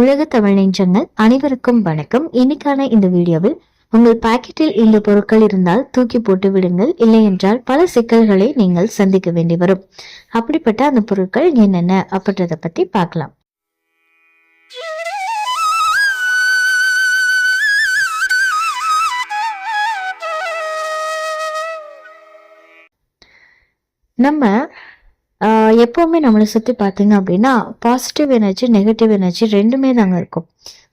உலக தமிழ் நெஞ்சங்கள் அனைவருக்கும் வணக்கம். இன்னைக்கான இந்த வீடியோவில் உங்கள் பாக்கெட்டில் இந்த பொருட்கள் இருந்தால் தூக்கி போட்டு விடுங்கள். இல்லை என்றால் பல சிக்கல்களை நீங்கள் சந்திக்க வேண்டி வரும். அப்படிப்பட்ட அந்த பொருட்கள் என்னென்ன அப்படின்றத பத்தி பார்க்கலாம். நம்ம எப்பவுமே நம்மளை சுத்தி பார்த்தீங்க அப்படின்னா பாசிட்டிவ் எனர்ஜி நெகட்டிவ் எனர்ஜி ரெண்டுமே தாங்க இருக்கும்.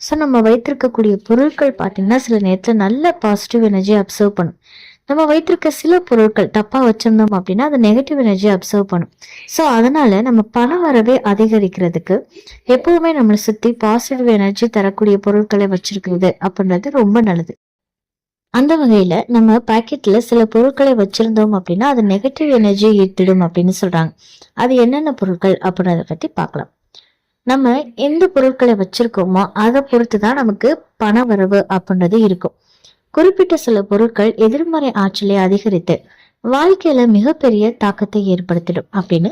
ஸோ நம்ம வைத்திருக்கக்கூடிய பொருட்கள் பார்த்தீங்கன்னா சில நேரத்தில் நல்ல பாசிட்டிவ் எனர்ஜி அப்சர்வ் பண்ணும். நம்ம வைத்திருக்க சில பொருட்கள் தப்பா வச்சிருந்தோம் அப்படின்னா அது நெகட்டிவ் எனர்ஜி அப்சர்வ் பண்ணும். ஸோ அதனால நம்ம பண வரவே அதிகரிக்கிறதுக்கு எப்பவுமே நம்மளை சுத்தி பாசிட்டிவ் எனர்ஜி தரக்கூடிய பொருட்களை வச்சிருக்கிறது அப்படின்றது ரொம்ப நல்லது. அந்த வகையில் நம்ம பாக்கெட்டில் சில பொருட்களை வச்சுருந்தோம் அப்படின்னா அது நெகட்டிவ் எனர்ஜி ஈர்த்திடும் அப்படின்னு சொல்கிறாங்க அது என்னென்ன பொருட்கள் அப்படின்றத பற்றி பார்க்கலாம். நம்ம எந்த பொருட்களை வச்சுருக்கோமோ அதை பொறுத்து தான் நமக்கு பண வரவு அப்படின்றது இருக்கும். குறிப்பிட்ட சில பொருட்கள் எதிர்மறை ஆற்றலை அதிகரித்து வாழ்க்கையில மிகப்பெரிய தாக்கத்தை ஏற்படுத்திடும் அப்படின்னு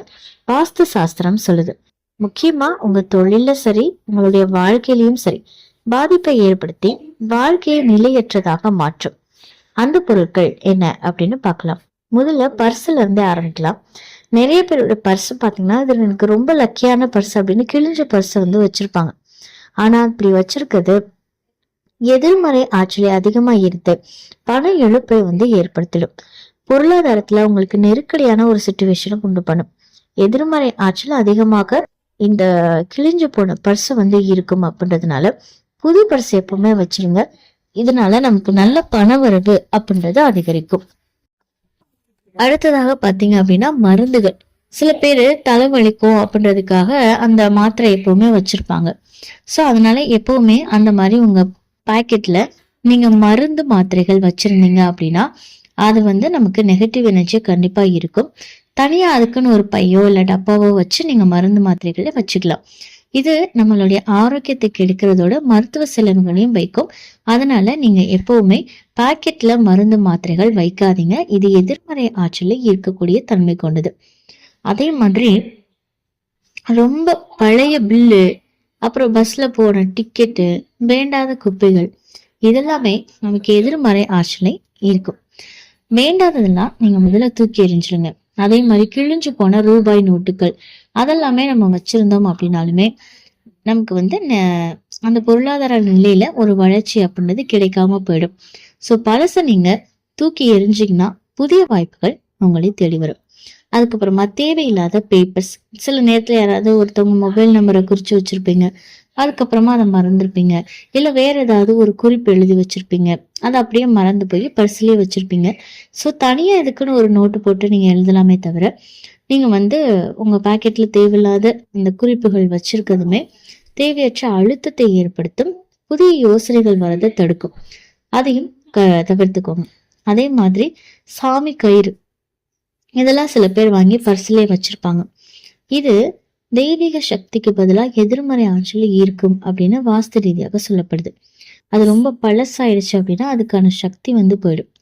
வாஸ்து சாஸ்திரம் சொல்லுது. முக்கியமா உங்க தொழில சரி உங்களுடைய வாழ்க்கையிலயும் சரி பாதிப்பை ஏற்படுத்தி வாழ்க்கையை நிலையற்றதாக மாற்றும். அந்த பொருட்கள் என்ன அப்படின்னு பார்க்கலாம். முதல்ல பர்ஸ்ல இருந்தே ஆரம்பிக்கலாம். நிறைய பேரோட பர்ஸ் பார்த்தீங்கன்னா இது எனக்கு ரொம்ப லக்கியான பர்ஸ் அப்படின்னு கிழிஞ்ச பர்ஸை வந்து வச்சிருப்பாங்க. ஆனா இப்படி வச்சிருக்கிறது எதிர்மறை ஆற்றலை அதிகமா ஈர்த்து பண இழப்பை வந்து ஏற்படுத்திடும். பொருளாதாரத்துல உங்களுக்கு நெருக்கடியான ஒரு சுச்சுவேஷனை கொண்டு பண்ணும். எதிர்மறை ஆற்றல் அதிகமாக இந்த கிழிஞ்சு போன பர்ஸ் வந்து இருக்கும் அப்படின்றதுனால புது பர்ஸ் எப்பவுமே வச்சிருங்க. இதனால நமக்கு நல்ல பண வரவு அப்படின்றது அதிகரிக்கும். அடுத்ததாக பாத்தீங்க அப்படின்னா மருந்துகள். சில பேர் தலைவலிக்கும் அப்படின்றதுக்காக அந்த மாத்திரை எப்பவுமே வச்சிருப்பாங்க. ஸோ அதனால எப்பவுமே அந்த மாதிரி உங்க பாக்கெட்ல நீங்க மருந்து மாத்திரைகள் வச்சிருந்தீங்க அப்படின்னா அது வந்து நமக்கு நெகட்டிவ் எனர்ஜி கண்டிப்பா இருக்கும். தனியா அதுக்குன்னு ஒரு பையோ இல்ல டப்பாவோ வச்சு நீங்க மருந்து மாத்திரைகளை வச்சுக்கலாம். இது நம்மளுடைய ஆரோக்கியத்தை கெடுக்கிறதோட மருத்துவ செலவுகளையும் வைக்கும். அதனால நீங்க எப்பவுமே பாக்கெட்ல மருந்து மாத்திரைகள் வைக்காதீங்க. இது எதிர்மறை ஆற்றலை ஈர்க்கக்கூடிய தன்மை கொண்டது. அதே மாதிரி ரொம்ப பழைய பில்லு அப்புறம் பஸ்ல போன டிக்கெட்டு வேண்டாத குப்பைகள் இதெல்லாமே நமக்கு எதிர்மறை ஆற்றலை ஈர்க்கும். வேண்டாததெல்லாம் நீங்க முதல்ல தூக்கி எறிஞ்சிருங்க. அதே மாதிரி கிழிஞ்சு போன ரூபாய் நோட்டுகள் அதெல்லாமே நம்ம வச்சிருந்தோம் அப்படின்னாலுமே நமக்கு வந்து அந்த பொருளாதார நிலையில ஒரு வளர்ச்சி அப்படின்றது கிடைக்காம போயிடும். ஸோ பழச நீங்க தூக்கி எரிஞ்சிங்கன்னா புதிய வாய்ப்புகள் உங்களை தேடி வரும். அதுக்கப்புறமா தேவையில்லாத பேப்பர்ஸ் சில நேரத்துல யாராவது ஒருத்தவங்க மொபைல் நம்பரை குறிச்சு வச்சிருப்பீங்க. அதுக்கப்புறமா அதை மறந்துருப்பீங்க. இல்ல வேற ஏதாவது ஒரு குறிப்பு எழுதி வச்சிருப்பீங்க. அதை அப்படியே மறந்து போய் பர்ஸ்லயே வச்சிருப்பீங்க. ஸோ தனியா இதுக்குன்னு ஒரு நோட்டு போட்டு நீங்க எழுதலாமே தவிர நீங்க வந்து உங்க பாக்கெட்ல தேவையில்லாத இந்த குறிப்புகள் வச்சிருக்கிறதுமே தேவையற்ற அழுத்தத்தை ஏற்படுத்தும் புதிய யோசனைகள் வரதை தடுக்கும். அதையும் க- தவிர்த்துக்கோங்க. அதே மாதிரி சாமி கயிறு. இதெல்லாம் சில பேர் வாங்கி பர்சிலே வச்சிருப்பாங்க. இது தெய்வீக சக்திக்கு பதிலாக எதிர்மறை ஆற்றல் ஈர்க்கும் அப்படின்னு வாஸ்து ரீதியாக சொல்லப்படுது. அது ரொம்ப பழசாயிடுச்சு அப்படின்னா அதுக்கான சக்தி வந்து போயிடும்.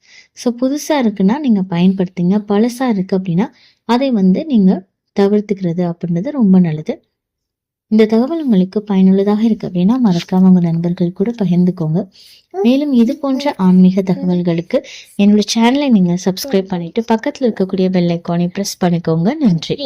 ஸோ புதுசா இருக்குன்னா நீங்க பயன்படுத்துங்க. பழசா இருக்கு அப்படின்னா அதை வந்து நீங்கள் தவிர்த்துக்கிறது அப்படின்றது ரொம்ப நல்லது. இந்த தகவல் உங்களுக்கு பயனுள்ளதாக இருக்கு அப்படின்னா மறக்காம உங்க நண்பர்கள் கூட பகிர்ந்துக்கோங்க. மேலும் இது போன்ற ஆன்மீக தகவல்களுக்கு என்னோட சேனலை நீங்க சப்ஸ்கிரைப் பண்ணிட்டு பக்கத்துல இருக்கக்கூடிய பெல் ஐக்கானை பிரஸ் பண்ணிக்கோங்க. நன்றி.